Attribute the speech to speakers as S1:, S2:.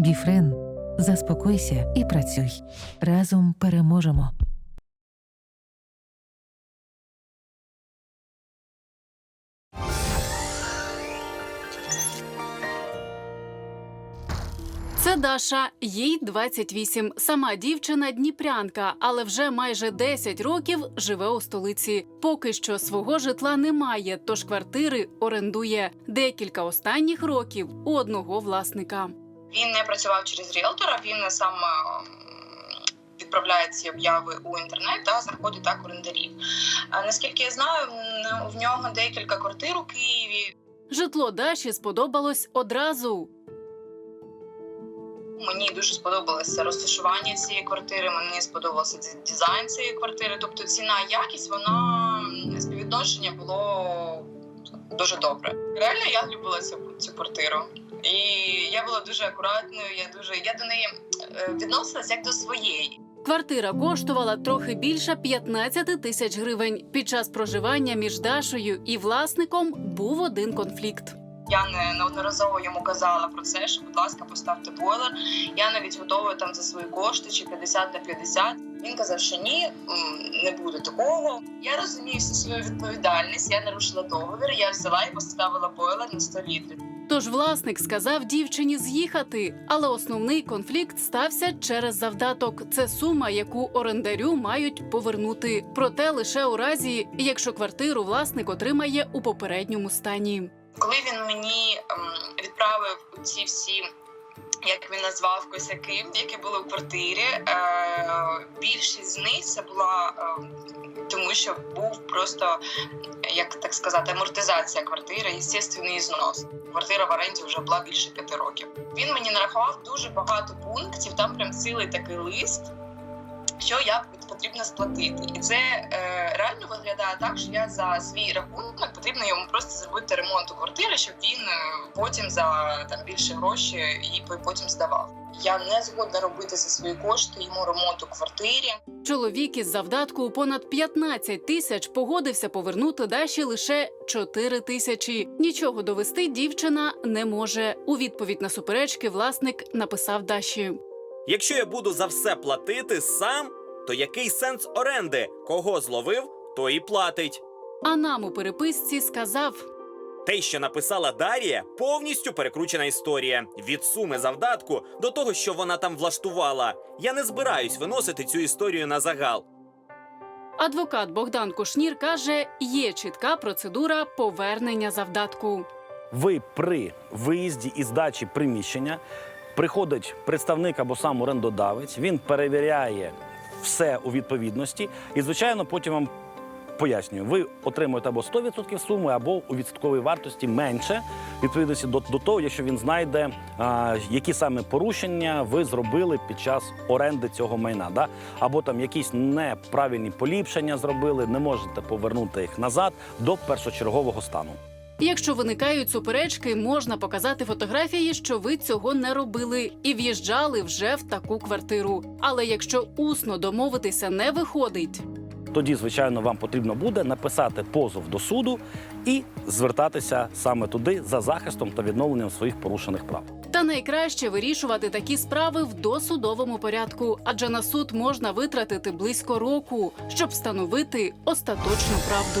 S1: Біфрен. Заспокойся і працюй. Разом переможемо.
S2: Це Даша, їй 28. Сама дівчина дніпрянка, але вже майже 10 років живе у столиці. Поки що свого житла немає, тож квартири орендує декілька останніх років у одного власника.
S3: Він не працював через ріелтора, він сам ем, відправляє ці обяви у інтернет та знаходить так орендарів. Наскільки я знаю, в нього декілька квартир у Києві.
S2: Житло Даші сподобалось одразу.
S3: Мені дуже сподобалося розташування цієї квартири. Мені сподобався дизайн цієї квартири. Тобто ціна якість, вона співвідношення було дуже добре. Реально я любила цю, цю квартиру. І я була дуже акуратною. Я дуже я до неї е, відносилась як до своєї.
S2: Квартира коштувала трохи більше 15 тисяч гривень. Під час проживання між Дашою і власником був один конфлікт.
S3: Я не неодноразово йому казала про це, що, будь ласка, поставте бойлер. Я навіть готова там за свої кошти чи 50 на 50. Він казав, що ні, не буде такого. Я розумію всю свою відповідальність. Я нарушила договір. Я взяла і поставила бойлер на 100 літрів.
S2: Тож власник сказав дівчині з'їхати, але основний конфлікт стався через завдаток. Це сума, яку орендарю мають повернути. Проте лише у разі, якщо квартиру власник отримає у попередньому стані.
S3: Коли він мені відправив ці всі. Як він назвав косяки, які були в квартирі, е, більшість з них це була е, тому, що був просто як так сказати, амортизація квартири, естественний знос. Квартира в оренді вже була більше п'яти років. Він мені нарахував дуже багато пунктів. Там прям цілий такий лист, що я потрібно сплатити, і це е, реально виглядає так, що я за свій рахунок потрібно йому просто зробити ремонт у квартири, щоб він е, потім за там більше гроші і потім здавав. Я не згодна робити за свої кошти йому ремонт у квартирі.
S2: Чоловік із завдатку у понад 15 тисяч погодився повернути Даші лише 4 тисячі. Нічого довести дівчина не може. У відповідь на суперечки власник написав Даші.
S4: Якщо я буду за все платити сам, то який сенс оренди? Кого зловив, то і платить.
S2: А нам у переписці сказав:
S4: Те, що написала Дарія, повністю перекручена історія. Від суми завдатку до того, що вона там влаштувала. Я не збираюсь виносити цю історію на загал.
S2: адвокат Богдан Кушнір каже, є чітка процедура повернення завдатку.
S5: ви при виїзді і здачі приміщення приходить представник або сам орендодавець, він перевіряє все у відповідності, і, звичайно, потім вам пояснюю, ви отримуєте або 100% суми, або у відсотковій вартості менше, відповідності до, до того, якщо він знайде, а, які саме порушення ви зробили під час оренди цього майна. Да? Або там якісь неправильні поліпшення зробили, не можете повернути їх назад до першочергового стану.
S2: Якщо виникають суперечки, можна показати фотографії, що ви цього не робили і в'їжджали вже в таку квартиру. Але якщо усно домовитися не виходить,
S5: Тоді, звичайно, вам потрібно буде написати позов до суду і звертатися саме туди за захистом та відновленням своїх порушених прав.
S2: Та найкраще вирішувати такі справи в досудовому порядку, адже на суд можна витратити близько року, щоб встановити остаточну правду.